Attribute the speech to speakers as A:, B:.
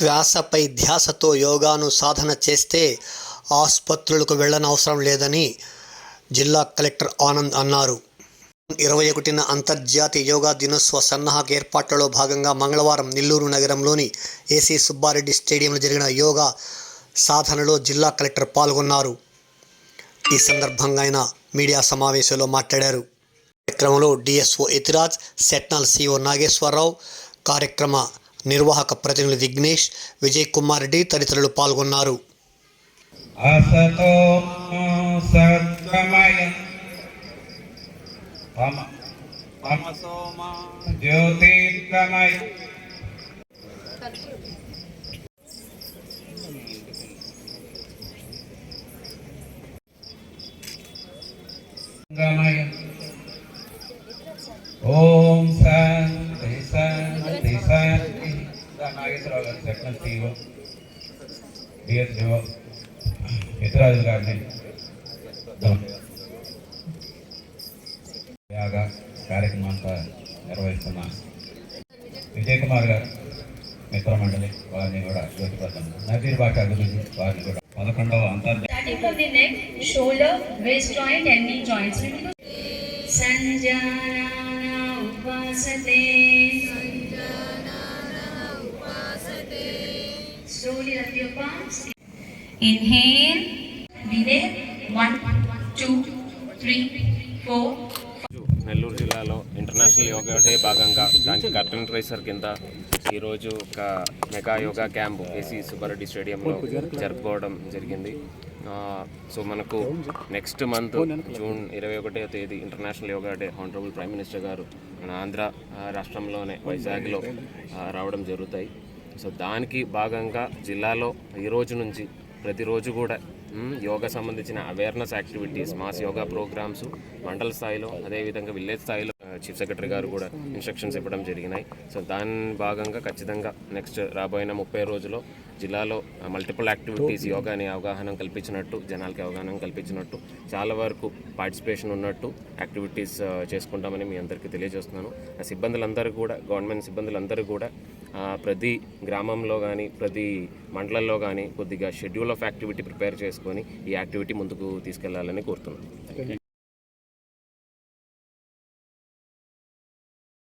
A: శ్వాసపై ధ్యాసతో యోగాను సాధన చేస్తే ఆసుపత్రులకు వెళ్ళనవసరం లేదని జిల్లా కలెక్టర్ ఆనంద్ అన్నారు. ఇరవై ఒకటిన అంతర్జాతీయ యోగా దినోత్సవ సన్నాహక ఏర్పాట్లలో భాగంగా మంగళవారం నెల్లూరు నగరంలోని ఏసీ సుబ్బారెడ్డి స్టేడియంలో జరిగిన యోగా సాధనలో జిల్లా కలెక్టర్ పాల్గొన్నారు. ఈ సందర్భంగా ఆయన మీడియా సమావేశంలో మాట్లాడారు. కార్యక్రమంలో డిఎస్ఓ యతిరాజ్ సెట్నాల్ సిఓ నాగేశ్వరరావు కార్యక్రమ నిర్వాహక ప్రతినిధి దిగ్నేష్ విజయ్ కుమార్ రెడ్డి తదితరులు పాల్గొన్నారు.
B: ఓం శాంతి శాంతి. నాగేశ్వరరావు గారు సెకండ్ టీవో డిఎస్ జీవో ఇతరాజులు గారిని యాగ కార్యక్రమం అంతా నిర్వహిస్తున్న విజయ్ కుమార్ గారు మిత్ర మండలి వారిని కూడా జ్యోతిపథం నజీర్ బాషా గురించి వారిని కూడా పదకొండవ అంతర్జాతీయ
C: joint and Slowly lift your palms. Inhale. Be there. One, two, three, four,
D: Nellore జిల్లాలో ఇంటర్నేషనల్ యోగా డే భాగంగా దానికి కర్టన్ రైసర్ కింద ఈరోజు ఒక mega yoga camp AC Subbareddy స్టేడియంలో జరుపుకోవడం జరిగింది సో మనకు నెక్స్ట్ మంత్ జూన్ ఇరవై ఒకటో తేదీ international yoga day honourable prime minister గారు మన ఆంధ్ర రాష్ట్రంలోనే వైజాగ్లో రావడం జరుగుతాయి సో దానికి భాగంగా జిల్లాలో ఈ రోజు నుంచి ప్రతిరోజు కూడా యోగ యోగా సంబంధించిన awareness activities mass yoga programs మండల స్థాయిలో అదేవిధంగా విలేజ్ స్థాయిలో చీఫ్ సెక్రటరీ గారు కూడా ఇన్స్ట్రక్షన్స్ ఇవ్వడం జరిగినాయి. సో దాని భాగంగా ఖచ్చితంగా నెక్స్ట్ రాబోయిన ముప్పై రోజుల్లో జిల్లాలో మల్టిపుల్ యాక్టివిటీస్ యోగాని అవగాహన కల్పించినట్టు జనాలకి అవగాహన కల్పించినట్టు చాలా వరకు పార్టిసిపేషన్ ఉన్నట్టు యాక్టివిటీస్ చేసుకుంటామని మీ అందరికీ తెలియజేస్తున్నాను. ఆ సిబ్బందులందరూ కూడా గవర్నమెంట్ సిబ్బందులందరూ కూడా ప్రతి గ్రామంలో కానీ ప్రతి మండలంలో కానీ కొద్దిగా షెడ్యూల్ ఆఫ్ యాక్టివిటీ ప్రిపేర్ చేసుకొని ఈ యాక్టివిటీ ముందుకు తీసుకెళ్ళాలని కోరుతున్నాను.